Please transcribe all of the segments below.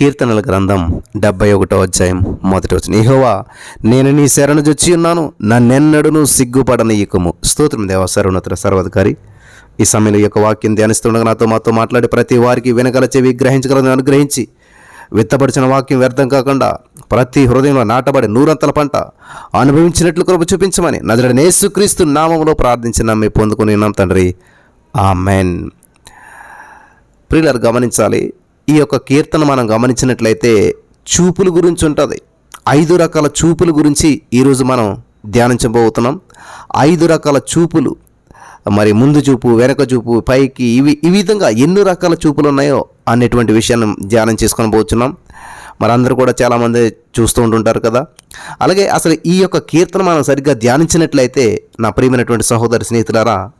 కీర్తనల గ్రంథం డెబ్బై ఒకటో అధ్యాయం మొదటి వచ్చిన ఇహోవా నేను నీ శరణు జొచ్చి ఉన్నాను నన్నెన్నడును సిగ్గుపడనీయకము. స్తోత్రం దేవ సర్వోన్నతుల సర్వాధికారి. ఈ సమయంలో యొక్క వాక్యం ధ్యానిస్తుండగా నాతో మాతో మాట్లాడి ప్రతి వారికి వెనకల చెవి గ్రహించగలను అనుగ్రహించి విత్తపడిచిన వాక్యం వ్యర్థం కాకుండా ప్రతి హృదయంలో నాటబడి నూరంతల పంట అనుభవించినట్లు కృప చూపించమని నదుడ నేసుక్రీస్తు నామంలో ప్రార్థించిన మీ పొందుకుని ఉన్నాం తండ్రి. ఆ మెన్ ప్రియులర్ గమనించాలి ఈ యొక్క కీర్తన మనం గమనించినట్లయితే చూపుల గురించి ఉంటుంది. ఐదు రకాల చూపుల గురించి ఈరోజు మనం ధ్యానించబోతున్నాం. ఐదు రకాల చూపులు. మరి ముందు చూపు వెనక చూపు పైకి ఇవి ఈ విధంగా ఎన్ని రకాల చూపులు ఉన్నాయో అనేటువంటి విషయాన్ని ధ్యానం చేసుకొని పోతున్నాం. మరి అందరూ కూడా చాలామంది చూస్తూ ఉంటుంటారు కదా. అలాగే అసలు ఈ యొక్క కీర్తన మనం సరిగ్గా ధ్యానించినట్లయితే నా ప్రియమైనటువంటి సహోదరి స్నేహితులారా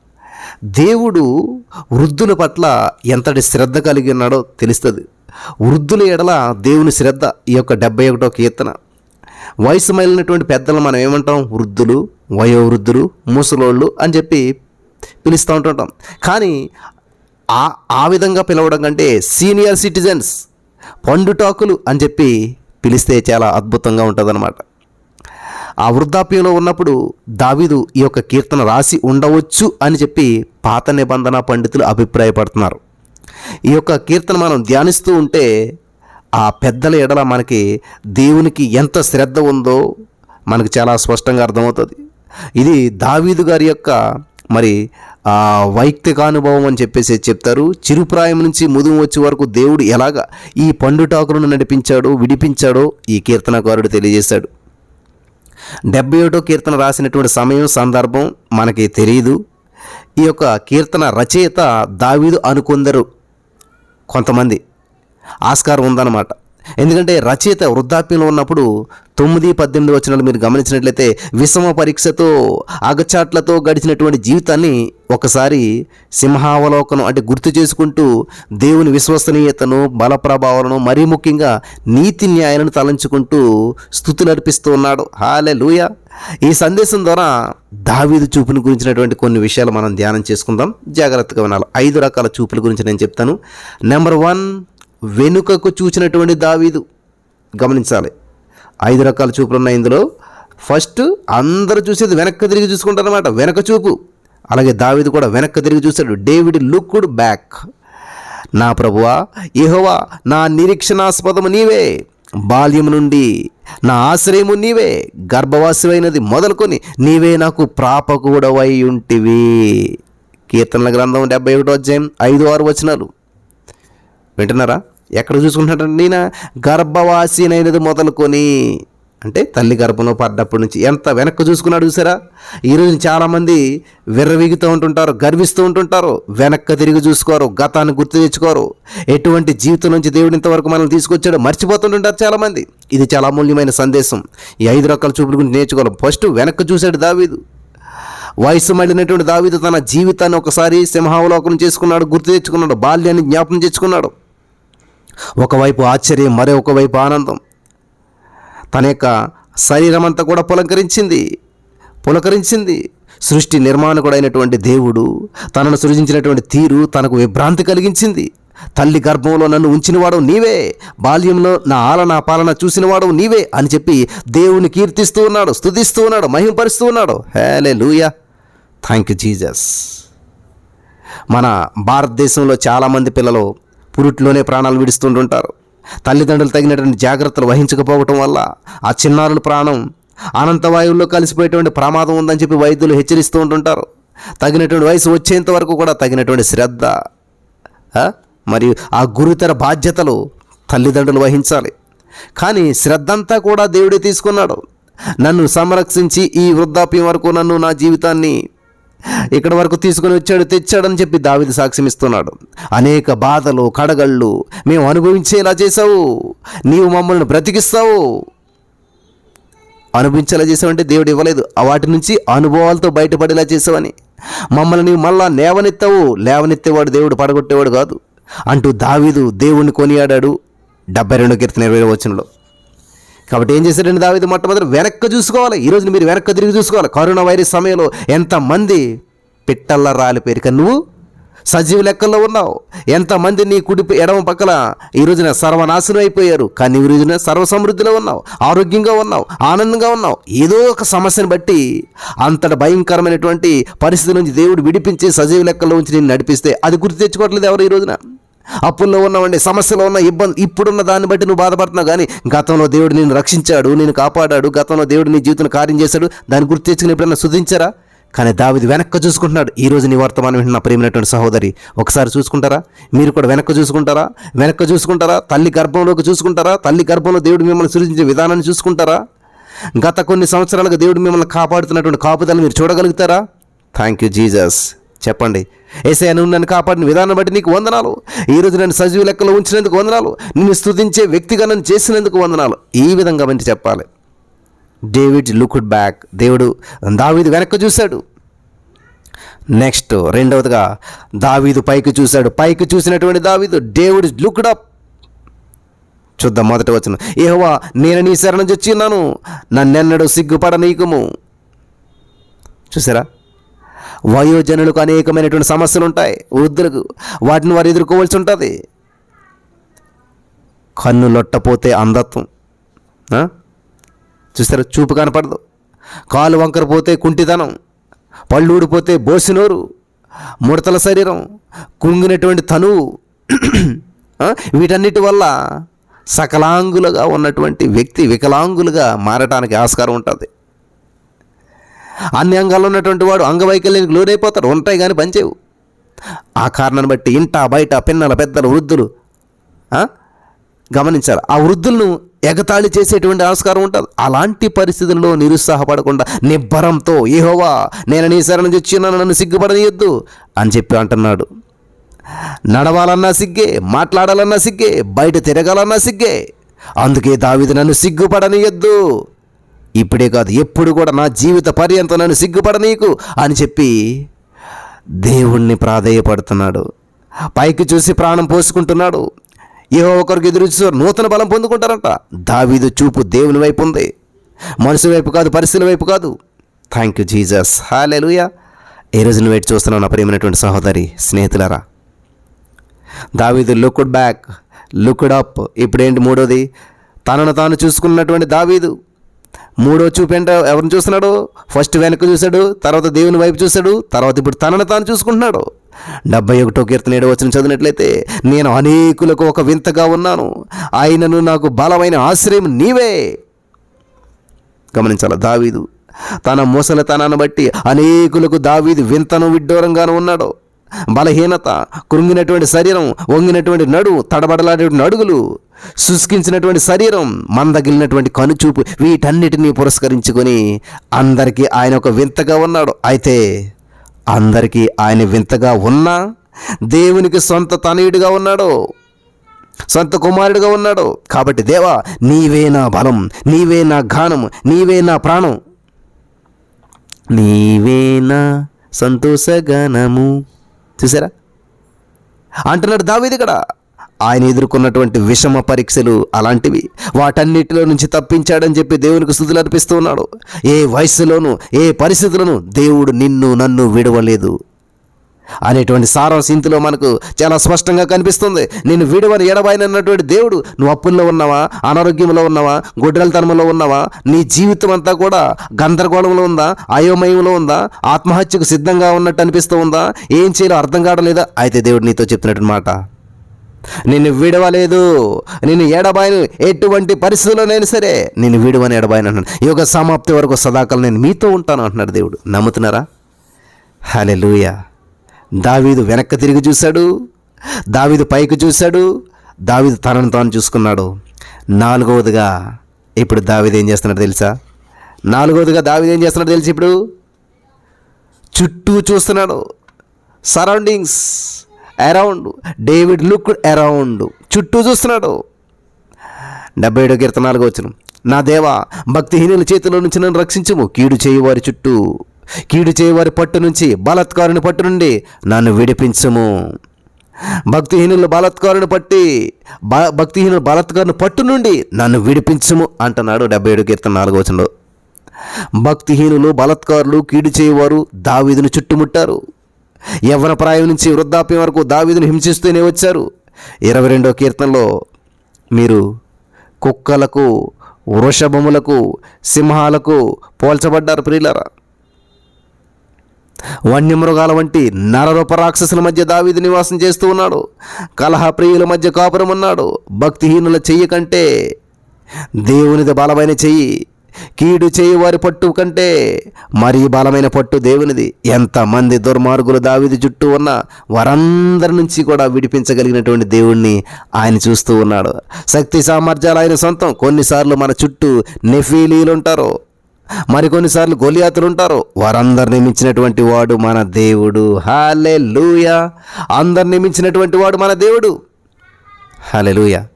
దేవుడు వృద్ధుల పట్ల ఎంతటి శ్రద్ధ కలిగి ఉన్నాడో తెలుస్తుంది. వృద్ధుల ఎడల దేవుని శ్రద్ధ ఈ యొక్క డెబ్బై ఒకటో కీర్తన. వయసు మైలినటువంటి పెద్దలు మనం ఏమంటాం? వృద్ధులు వయోవృద్ధులు ముసలోళ్ళు అని చెప్పి పిలుస్తూ ఉంటుంటాం. కానీ ఆ ఆ విధంగా పిలవడం కంటే సీనియర్ సిటిజన్స్ పండుటాకులు అని చెప్పి పిలిస్తే చాలా అద్భుతంగా ఉంటుందన్నమాట. ఆ వృద్ధాప్యంలో ఉన్నప్పుడు దావీదు ఈ యొక్క కీర్తన రాసి ఉండవచ్చు అని చెప్పి పాత నిబంధన పండితులు అభిప్రాయపడుతున్నారు. ఈ యొక్క కీర్తన మనం ధ్యానిస్తూ ఉంటే ఆ పెద్దల ఎడల మనకి దేవునికి ఎంత శ్రద్ధ ఉందో మనకు చాలా స్పష్టంగా అర్థమవుతుంది. ఇది దావీదు గారి యొక్క మరి ఆ వైయక్తిక అనుభవం అని చెప్పేసి చెప్తారు. చిరుప్రాయం నుంచి ముదుము వచ్చే వరకు దేవుడు ఎలాగా ఈ పండుటాకులను నడిపించాడో విడిపించాడో ఈ కీర్తనకారుడు తెలియజేశాడు. డెబ్బై ఏడో కీర్తన రాసినటువంటి సమయం సందర్భం మనకి తెలియదు ఈ యొక్క కీర్తన రచయిత దావీదు అనుకొందరు కొంతమంది. ఆస్కారం ఉందన్నమాట. ఎందుకంటే రచయిత వృద్ధాప్యంలో ఉన్నప్పుడు తొమ్మిది పద్దెనిమిది వచనాలు మీరు గమనించినట్లయితే విషమ పరీక్షతో అగచాట్లతో గడిచినటువంటి జీవితాన్ని ఒకసారి సింహావలోకనం అంటే గుర్తు చేసుకుంటూ దేవుని విశ్వసనీయతను బలప్రభావాలను మరీ ముఖ్యంగా నీతి న్యాయాలను తలంచుకుంటూ స్థుతులు అర్పిస్తూ ఉన్నాడు. హాలే లూయ ఈ సందేశం ద్వారా దావీదు చూపుని గురించినటువంటి కొన్ని విషయాలు మనం ధ్యానం చేసుకుందాం. జాగ్రత్తగా వినాలి. ఐదు రకాల చూపుల గురించి నేను చెప్తాను. నెంబర్ వన్ వెనుకకు చూచినటువంటి దావీదు. గమనించాలి. ఐదు రకాల చూపులు ఉన్నాయి ఇందులో. ఫస్ట్ అందరూ చూసేది వెనక్కి తిరిగి చూసుకుంటారనమాట వెనక చూపు. అలాగే దావీదు కూడా వెనక్కి తిరిగి చూశాడు. David looked back. నా ప్రభువా ఇహోవా నా నిరీక్షణాస్పదము నీవే. బాల్యము నుండి నా ఆశ్రయము నీవే. గర్భవాసమైనది మొదలుకొని నీవే నాకు ప్రాపకూడవై ఉంటివి. కీర్తనల గ్రంథం డెబ్బై ఒకటో అధ్యాయం ఐదు ఆరు వచనాలు. వింటున్నారా? ఎక్కడ చూసుకుంటున్నాడు నేను గర్భవాసినైనది మొదలుకొని అంటే తల్లి గర్భంలో పడ్డప్పటి నుంచి ఎంత వెనక్కి చూసుకున్నాడు చూసారా? ఈరోజు చాలామంది విర్రవీగుతూ ఉంటుంటారు గర్విస్తూ ఉంటుంటారు వెనక్కి తిరిగి చూసుకోరు గతాన్ని గుర్తు తెచ్చుకోరు. ఎటువంటి జీవితం నుంచి దేవుడు ఇంతవరకు మనల్ని తీసుకొచ్చాడో మర్చిపోతుంటుంటారు చాలామంది. ఇది చాలా అమూల్యమైన సందేశం. ఈ ఐదు రకాల చూపుల గురించి నేర్చుకోవాలి. ఫస్ట్ వెనక్కి చూశాడు దావీదు. వయసు మళ్ళినటువంటి దావీదు తన జీవితాన్ని ఒకసారి సింహావలోకనం చేసుకున్నాడు గుర్తు తెచ్చుకున్నాడు బాల్యాన్ని జ్ఞాపకం తెచ్చుకున్నాడు. ఒకవైపు ఆశ్చర్యం మరొక వైపు ఆనందం. తన యొక్క శరీరం అంతా కూడా పులకరించింది పులకరించింది. సృష్టి నిర్మాణకుడైనటువంటి దేవుడు తనను సృజించినటువంటి తీరు తనకు విభ్రాంతి కలిగించింది. తల్లి గర్భంలో నన్ను ఉంచినవాడు నీవే బాల్యంలో నా ఆలన పాలన చూసినవాడు నీవే అని చెప్పి దేవుని కీర్తిస్తూ ఉన్నాడు స్థుతిస్తూ ఉన్నాడు మహింపరుస్తూ ఉన్నాడు. హేలే లూయా థ్యాంక్ యూ జీజస్ మన భారతదేశంలో చాలామంది పిల్లలు పురుట్లోనే ప్రాణాలు విడుస్తుంటుంటారు. తల్లిదండ్రులు తగినటువంటి జాగ్రత్తలు వహించకపోవటం వల్ల ఆ చిన్నారుల ప్రాణం అనంతవాయువుల్లో కలిసిపోయేటువంటి ప్రమాదం ఉందని చెప్పి వైద్యులు హెచ్చరిస్తూ ఉంటుంటారు తగినటువంటి వయసు వచ్చేంత వరకు కూడా తగినటువంటి శ్రద్ధ మరియు ఆ గురుతర బాధ్యతలు తల్లిదండ్రులు వహించాలి. కానీ శ్రద్ధంతా కూడా దేవుడే తీసుకున్నాడు. నన్ను సంరక్షించి ఈ వృద్ధాప్యం వరకు నన్ను నా జీవితాన్ని ఇక్కడ వరకు తీసుకుని వచ్చాడు తెచ్చాడని చెప్పి దావిది సాక్ష్యం ఇస్తున్నాడు. అనేక బాధలు కడగళ్ళు మేము అనుభవించేలా చేసావు నీవు మమ్మల్ని బ్రతికిస్తావు. అనుభవించేలా చేసావంటే దేవుడు ఇవ్వలేదు. వాటి నుంచి అనుభవాలతో బయటపడేలా చేసావని మమ్మల్ని నీవు మళ్ళా లేవనెత్తావు. లేవనెత్తేవాడు దేవుడు పడగొట్టేవాడు కాదు. అంటూ దావీదు దేవుణ్ణి కొనియాడాడు. డెబ్బై రెండు కీర్తన ఇరవై వచనంలో. కాబట్టి ఏం చేశాడండి దావేది మొట్టమొదటి? వెనక్కి చూసుకోవాలి. ఈరోజు మీరు వెనక్కి తిరిగి చూసుకోవాలి. కరోనా వైరస్ సమయంలో ఎంతమంది పిట్టల్లా రాలిపోయారు? కానీ నువ్వు సజీవ లెక్కల్లో ఉన్నావు. ఎంతమంది నీ కుడి ఎడమ పక్కల ఈ రోజున సర్వనాశనం అయిపోయారు. కానీ ఈ రోజున సర్వ సమృద్ధిలో ఉన్నావు. ఆరోగ్యంగా ఉన్నావు. ఆనందంగా ఉన్నావు. ఏదో ఒక సమస్యను బట్టి అంతట భయంకరమైనటువంటి పరిస్థితి నుంచి దేవుడు విడిపించి సజీవ లెక్కల్లో ఉంచి నేను నడిపిస్తే అది గుర్తు తెచ్చుకోవట్లేదు ఎవరు ఈ రోజున? అప్పుల్లో ఉన్నావండి సమస్యలో ఉన్న ఇబ్బంది ఇప్పుడున్న దాన్ని బట్టి నువ్వు బాధపడుతున్నావు. కానీ గతంలో దేవుడు నేను రక్షించాడు నేను కాపాడాడు గతంలో దేవుడు నీ జీవితం కార్యం చేశాడు. దాన్ని గుర్తు తెచ్చుకుని ఎప్పుడైనా శుద్ధించారా? కానీ దావిది వెనక్కి చూసుకుంటున్నాడు. ఈ రోజు నీ వర్తమానం వింటున్న ప్రేమైనటువంటి సహోదరి ఒకసారి చూసుకుంటారా? మీరు కూడా వెనక్కి చూసుకుంటారా? వెనక్కి చూసుకుంటారా? తల్లి గర్భంలోకి చూసుకుంటారా? తల్లి గర్భంలో దేవుడు మిమ్మల్ని సృజించే విధానాన్ని చూసుకుంటారా? గత కొన్ని సంవత్సరాలుగా దేవుడు మిమ్మల్ని కాపాడుతున్నటువంటి కాపుదలు మీరు చూడగలుగుతారా? థ్యాంక్ యూ జీజస్ చెప్పండి. ఏసే నువ్వు నన్ను కాపాడిన విధానం బట్టి నీకు వందనాలు. ఈ రోజు నన్ను సజీవ లెక్కలో ఉంచినందుకు వందనాలు. నిన్ను స్థుతించే వ్యక్తిగా నన్ను చేసినందుకు వందనాలు. ఈ విధంగా వంటి చెప్పాలి. David looked back. దేవుడు దావీదు వెనక్కి చూశాడు. నెక్స్ట్ రెండవదిగా దావీదు పైకి చూశాడు. పైకి చూసినటువంటి దావీదు డేవిడ్ లుక్డ్ అప్ చూద్దాం మొదట వచ్చిన ఏహోవా నేను నీ శరణం చొచ్చి ఉన్నాను. నన్నెన్నడూ సిగ్గుపడనీకము చూసారా? వయోజనులకు అనేకమైనటువంటి సమస్యలు ఉంటాయి వృద్ధులకు వాటిని వారు ఎదుర్కోవాల్సి ఉంటుంది. కన్ను లొట్టపోతే అంధత్వం. చూస్తారా చూపు కనపడదు. కాలు వంకరపోతే కుంటితనం. పళ్ళు ఊడిపోతే బోసినోరు. ముడతల శరీరం. కుంగినటువంటి తనువు. వీటన్నిటి వల్ల సకలాంగులుగా ఉన్నటువంటి వ్యక్తి వికలాంగులుగా మారటానికి ఆస్కారం ఉంటుంది. అన్ని అంగాల్లో ఉన్నటువంటి వాడు అంగవైకల్యానికి లోనైపోతారు ఉంటాయి కానీ పనిచేవు ఆ కారణాన్ని బట్టి ఇంట బయట పిన్నల పెద్దలు వృద్ధులు గమనించారు ఆ వృద్ధులను ఎగతాళి చేసేటువంటి ఆస్కారం ఉంటుంది. అలాంటి పరిస్థితుల్లో నిరుత్సాహపడకుండా నిబ్బరంతో ఏహోవా నేను నీ శరణ తెచ్చిన్నాను నన్ను సిగ్గుపడనీయొద్దు అని చెప్పి అంటున్నాడు. నడవాలన్నా సిగ్గే మాట్లాడాలన్నా సిగ్గే బయట తిరగాలన్నా సిగ్గే. అందుకే దావిది నన్ను సిగ్గుపడనీయొద్దు. ఇప్పుడే కాదు ఎప్పుడు కూడా నా జీవిత పర్యంతం నన్ను సిగ్గుపడనీకు అని చెప్పి దేవుణ్ణి ప్రాధేయపడుతున్నాడు. పైకి చూసి ప్రాణం పోసుకుంటున్నాడు. ఏవో ఒకరికి ఎదురు చూసారు నూతన బలం పొందుకుంటారంట. దావీదు చూపు దేవుని వైపు ఉంది. మనుషుల వైపు కాదు పరిస్థితుల వైపు కాదు. థ్యాంక్ యూ జీజస్ హాలెలుయా ఈ రోజు నువ్వు వెయిట్ చూస్తున్నావు నా ప్రేమైనటువంటి సహోదరి స్నేహితులరా. దావీదు లుక్డ్ బ్యాక్ లుక్డ్ అప్ ఇప్పుడేంటి మూడోది? తనను తాను చూసుకున్నటువంటి దావీదు. మూడో చూపేంట ఎవరిని చూస్తున్నాడు? ఫస్ట్ వెనక్కి చూశాడు తర్వాత దేవుని వైపు చూశాడు తర్వాత ఇప్పుడు తనను తాను చూసుకుంటున్నాడు. డెబ్బై ఒకటో కీర్తన ఏడు వచ్చిన చదివినట్లయితే నేను అనేకులకు ఒక వింతగా ఉన్నాను. ఆయనను నాకు బలమైన ఆశ్రయం నీవే. గమనించాల? దావీదు తన ముసలితనాన్ని బట్టి అనేకులకు దావీదు వింతను విడ్డూరంగాను ఉన్నాడు. బలహీనత కృంగినటువంటి శరీరం వంగినటువంటి నడు తడబడలాంటి నడుగులు శుష్కించినటువంటి శరీరం మందగిలినటువంటి కనుచూపు వీటన్నిటినీ పురస్కరించుకొని అందరికీ ఆయన ఒక వింతగా ఉన్నాడు. అయితే అందరికీ ఆయన వింతగా ఉన్నా దేవునికి సొంత తనయుడిగా ఉన్నాడు. సొంత కుమారుడిగా ఉన్నాడు. కాబట్టి దేవా నీవే నా బలం నీవే నా గానం నీవే నా ప్రాణం. నీవే నా సంతోషగానము చూసారా? అంటున్నాడు దావీది ఇక్కడ. ఆయన ఎదుర్కొన్నటువంటి విషమ పరీక్షలు అలాంటివి వాటన్నిటిలో నుంచి తప్పించాడని చెప్పి దేవునికి స్థుతులు అర్పిస్తూ ఉన్నాడు. ఏ వయస్సులోనూ ఏ పరిస్థితులను దేవుడు నిన్ను నన్ను విడవలేదు. అనేటువంటి సారాంశ ఇందులో మనకు చాలా స్పష్టంగా కనిపిస్తుంది. నేను విడువని ఎడబాయినన్నటువంటి దేవుడు నువ్వు అప్పుల్లో ఉన్నావా? అనారోగ్యంలో ఉన్నావా? గుడ్రలతనంలో ఉన్నావా? నీ జీవితం అంతా కూడా గందరగోళంలో ఉందా? అయోమయంలో ఉందా? ఆత్మహత్యకు సిద్ధంగా ఉన్నట్టు అనిపిస్తూ ఉందా? ఏం చేయాలో అర్థం కావడం అయితే దేవుడు నీతో చెప్తున్నట్టు మాట నిన్ను విడవలేదు. నిన్ను ఎడబాయను ఎటువంటి పరిస్థితుల్లోనైనా సరే నేను విడవని ఎడబాయను అంటున్నాను యోగ సమాప్తి వరకు సదాకాలం నేను మీతో ఉంటాను అంటున్నాడు దేవుడు. నమ్ముతున్నారా? హలే లూయ దావీదు వెనక్కి తిరిగి చూశాడు. దావీదు పైకి చూశాడు. దావీదు తనను తాను చూసుకున్నాడు. నాలుగవదిగా ఇప్పుడు దావీదు ఏం చేస్తున్నాడు తెలుసా? నాలుగవదిగా దావీదు ఏం చేస్తున్నాడు తెలుసు ఇప్పుడు? చుట్టూ చూస్తున్నాడు. Surroundings around. David look around. చుట్టూ చూస్తున్నాడు. డెబ్బై ఏడో కీర్తన నాలుగో వచ్చిన నా దేవా భక్తిహీనుల చేతిలో నుంచి నన్ను రక్షించము. కీడు చేయువారి చుట్టూ కీడు చేయువారి పట్టు నుంచి బలత్కారుని పట్టు నుండి నన్ను విడిపించము. భక్తిహీనుల బలత్కారుని పట్టి బ భక్తిహీనుల బలత్కారుని పట్టు నుండి నన్ను విడిపించము అంటున్నాడు డెబ్బై ఏడు కీర్తన నాలుగో వచనంలో. భక్తిహీనులు బలత్కారులు కీడు చేయవారు దావీదును చుట్టుముట్టారు. యవ్వన ప్రాయం నుంచి వృద్ధాప్యం వరకు దావీదును హింసిస్తూనే వచ్చారు. ఇరవై రెండో కీర్తనలో మీరు కుక్కలకు వృషభములకు సింహాలకు పోల్చబడ్డారు ప్రియులరా. వన్యమృగాల వంటి నరరూప రాక్షసుల మధ్య దావీదు నివాసం చేస్తూ ఉన్నాడు. కలహ ప్రియుల మధ్య కాపురం ఉన్నాడు. భక్తిహీనుల చెయ్యి కంటే దేవునిది బలమైన చెయ్యి కీడు చేయువారి పట్టు కంటే మరీ బలమైన పట్టు దేవునిది. ఎంతమంది దుర్మార్గులు దావిది చుట్టూ ఉన్న వారందరి నుంచి కూడా విడిపించగలిగినటువంటి దేవుణ్ణి ఆయన చూస్తూ ఉన్నాడు. శక్తి సామర్థ్యాలు ఆయన సొంతం. కొన్నిసార్లు మన చుట్టూ నెఫీలీలు ఉంటారు. మరికొన్నిసార్లు గొలియాతులు ఉంటారు. వారందరిని మించినటువంటి వాడు మన దేవుడు. హాలే లూయా అందరిని మించినటువంటి వాడు మన దేవుడు. హాలే లూయా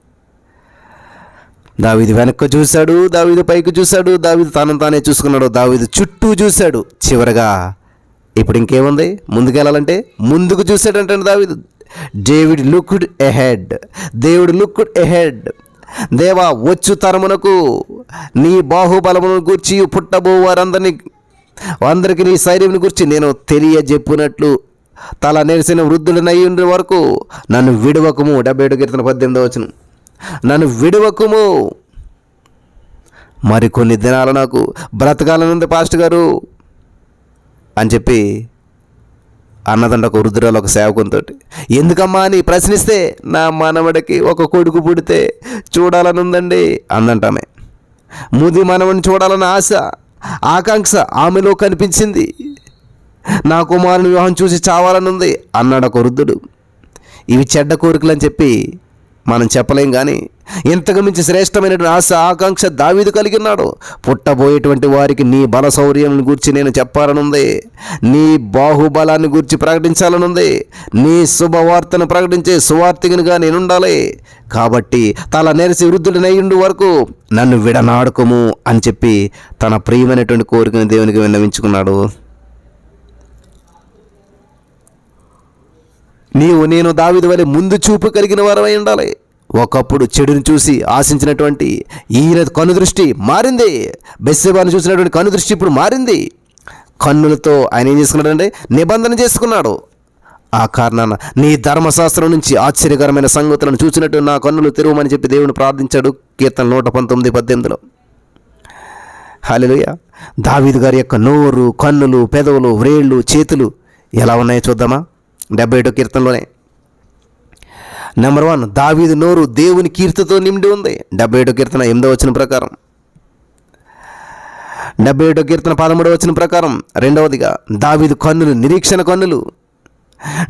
దావీదు వెనక్కు చూశాడు దావీదు పైకి చూశాడు దావీదు తనను తానే చూసుకున్నాడు దావీదు చుట్టూ చూశాడు. చివరగా ఇప్పుడు ఇంకేముంది? ముందుకెళ్ళాలంటే ముందుకు చూశాడంటే దావీదు. David looked ahead. దేవుడు లుక్డ్ ఎహెడ్. దేవా వచ్చు తరమునకు నీ బాహుబలమును గూర్చి పుట్టబో వారందరినీ అందరికీ నీ శైర్యం గురించి నేను తెలియజెప్పినట్లు తల నెరిసిన వృద్ధుడినయ్యుండే వరకు నన్ను విడవకము. డెబ్బై ఏడు కీర్తన పద్దెనిమిదో వచనం. నన్ను విడవకుము. మరికొన్ని దినాలు నాకు బ్రతకాలనుంది పాస్ట్ గారు అని చెప్పి అన్నదండ ఒక వృద్ధురాలు ఒక సేవకునితో ఎందుకమ్మా అని ప్రశ్నిస్తే నా మనవడికి ఒక కొడుకు పుడితే చూడాలనుందండి అందంటామే. ముది మనవడిని చూడాలన్న ఆశ ఆకాంక్ష ఆమెలో కనిపించింది. నా కుమారుని వివాహం చూసి చావాలనుంది అన్నాడు ఒక వృద్ధుడు. ఇవి చెడ్డ కోరికలు అని చెప్పి మనం చెప్పలేం కానీ ఇంతకు మించి శ్రేష్టమైనటువంటి ఆశ ఆకాంక్ష దావీదు కలిగి ఉన్నాడు పుట్టబోయేటువంటి వారికి నీ బల శౌర్యం గురించి నేను చెప్పాలనుంది. నీ బాహుబలాన్ని గురించి ప్రకటించాలనుంది. నీ శుభవార్తను ప్రకటించే సువార్తికునిగా నేనుండాలి. కాబట్టి తల నెరిసి వృద్ధుడినయ్యుండు వరకు నన్ను విడనాడుకోము అని చెప్పి తన ప్రియమైనటువంటి కోరికను దేవునికి విన్నవించుకున్నాడు. నీవు నేను దావిది వలె ముందు చూపు కలిగిన వారమై ఉండాలి. ఒకప్పుడు చెడుని చూసి ఆశించినటువంటి ఈయన కనుదృష్టి మారింది. బెస్సెబాను చూసినటువంటి కనుదృష్టి ఇప్పుడు మారింది. కన్నులతో ఆయన ఏం చేసుకున్నాడంటే నిబంధన చేసుకున్నాడు. ఆ కారణాన నీ ధర్మశాస్త్రం నుంచి ఆశ్చర్యకరమైన సంగతులను చూసినట్టు నా కన్నులు తెరవమని చెప్పి దేవుని ప్రార్థించాడు. కీర్తన నూట పంతొమ్మిది పద్దెనిమిదిలో. హాలెలుయ దావీదు గారి యొక్క నోరు కన్నులు పెదవులు వ్రేళ్ళు చేతులు ఎలా ఉన్నాయో చూద్దామా? డెబ్బై ఏడో కీర్తనలోనే. నెంబర్ వన్ దావీదు నోరు దేవుని కీర్తితో నిండి ఉంది. డెబ్బై ఏడో కీర్తన ఎనిమిదో వచ్చిన ప్రకారం. డెబ్బై ఏడో కీర్తన పదమూడవ వచ్చిన ప్రకారం. రెండవదిగా దావీదు కన్నులు నిరీక్షణ కన్నులు.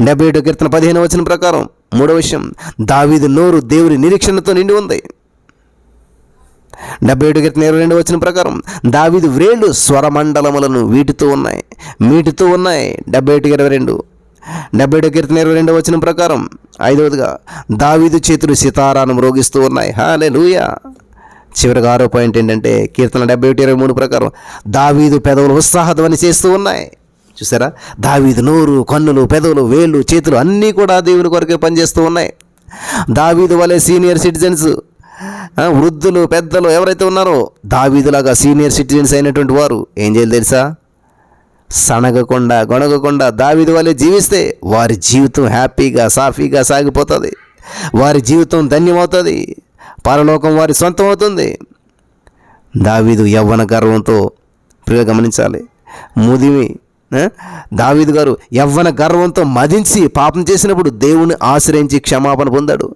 డెబ్బై ఏడో కీర్తన పదిహేను వచ్చిన ప్రకారం. మూడవ విషయం దావీదు నోరు దేవుని నిరీక్షణతో నిండి ఉంది. డెబ్బై ఏడు కీర్తన ఇరవై రెండు వచ్చిన ప్రకారం. దావీదు వ్రేళ్ళు స్వరమండలములను వీటితో ఉన్నాయి మీటితో ఉన్నాయి. డెబ్బై ఒకటి ఇరవై రెండు డెబ్బై ఏడు కీర్తన ఇరవై రెండు వచ్చిన ప్రకారం ఐదవదిగా దావీదు చేతులు సితారాను మ్రోగిస్తూ ఉన్నాయి. హాలే లూయా చివరిగా ఆరో పాయింట్ ఏంటంటే కీర్తన డెబ్బై ఒకటి ఇరవై మూడు ప్రకారం దావీదు పెదవులు ఉత్సాహధ్వని చేస్తూ ఉన్నాయి. చూసారా? దావీదు నోరు కన్నులు పెదవులు వేళ్ళు చేతులు అన్నీ కూడా దేవుని కొరకే పనిచేస్తూ ఉన్నాయి. దావీదు వలె సీనియర్ సిటిజన్స్ వృద్ధులు పెద్దలు ఎవరైతే ఉన్నారో దావీదులాగా సీనియర్ సిటిజన్స్ అయినటువంటి వారు ఏం చేయాలి తెలుసా? సనగకుండా గొనగకుండా దావీదు వలె జీవిస్తే వారి జీవితం హ్యాపీగా సాఫీగా సాగిపోతుంది. వారి జీవితం ధన్యమవుతుంది. పరలోకం వారి సొంతం అవుతుంది దావీదు యవ్వన గర్వంతో ప్రియ గమనించాలి. ముదిమి దావీదు గారు యవ్వన గర్వంతో మదించి పాపం చేసినప్పుడు దేవుని ఆశ్రయించి క్షమాపణ పొందాడు.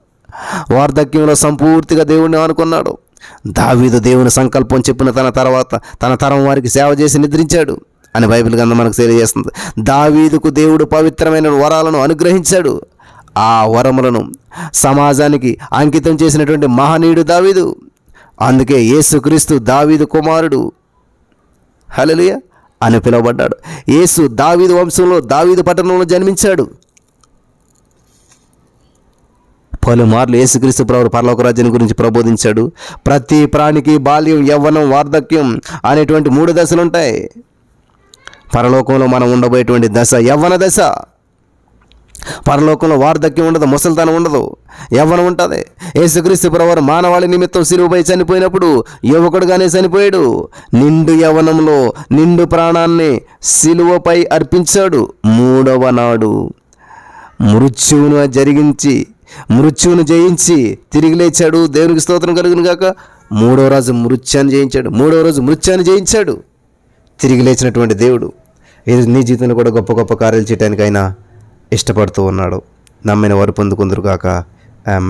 వార్ధక్యంలో సంపూర్తిగా దేవుణ్ణి అనుకున్నాడు దావీదు దేవుని సంకల్పం చెప్పిన తన తర్వాత తన తరం వారికి సేవ చేసి నిద్రించాడు. అని బైబిల్ గ్రంథం మనకు తెలియజేస్తుంది. దావీదుకు దేవుడు పవిత్రమైన వరాలను అనుగ్రహించాడు. ఆ వరములను సమాజానికి అంకితం చేసినటువంటి మహనీయుడు దావీదు. అందుకే యేసుక్రీస్తు దావీదు కుమారుడు. హలలియ అని పిలువబడ్డాడు. యేసు దావీదు వంశంలో దావీదు పట్టణంలో జన్మించాడు. పలుమార్లు యేసుక్రీస్తు ప్రభు పరలోక రాజ్యం గురించి ప్రబోధించాడు. ప్రతి ప్రాణికి బాల్యం యవ్వనం వార్ధక్యం అనేటువంటి మూడు దశలు ఉంటాయి పరలోకంలో మనం ఉండబోయేటువంటి దశ యవ్వన దశ. పరలోకంలో వార్ధక్యం ఉండదు ముసలితనం ఉండదు యవ్వనం ఉంటుంది. యేసుక్రీస్తు ప్రవారు మానవాళి నిమిత్తం సిలువపై చనిపోయినప్పుడు యువకుడుగానే చనిపోయాడు. నిండు యవ్వనంలో నిండు ప్రాణాన్ని సిలువపై అర్పించాడు. మూడవ నాడు మృత్యువును జరిగించి మృత్యువును జయించి తిరిగి లేచాడు. దేవునికి స్తోత్రం కలుగును గాక. మూడో రోజు మృత్యాన్ని జయించాడు. మూడో రోజు మృత్యాన్ని జయించాడు. తిరిగి లేచినటువంటి దేవుడు ఇది నీ జీవితంలో కూడా గొప్ప గొప్ప కార్యాలు చేయడానికి ఆయన ఇష్టపడుతూ ఉన్నాడు. నమ్మిన వారు పొందుకుందరు కాక ఆమె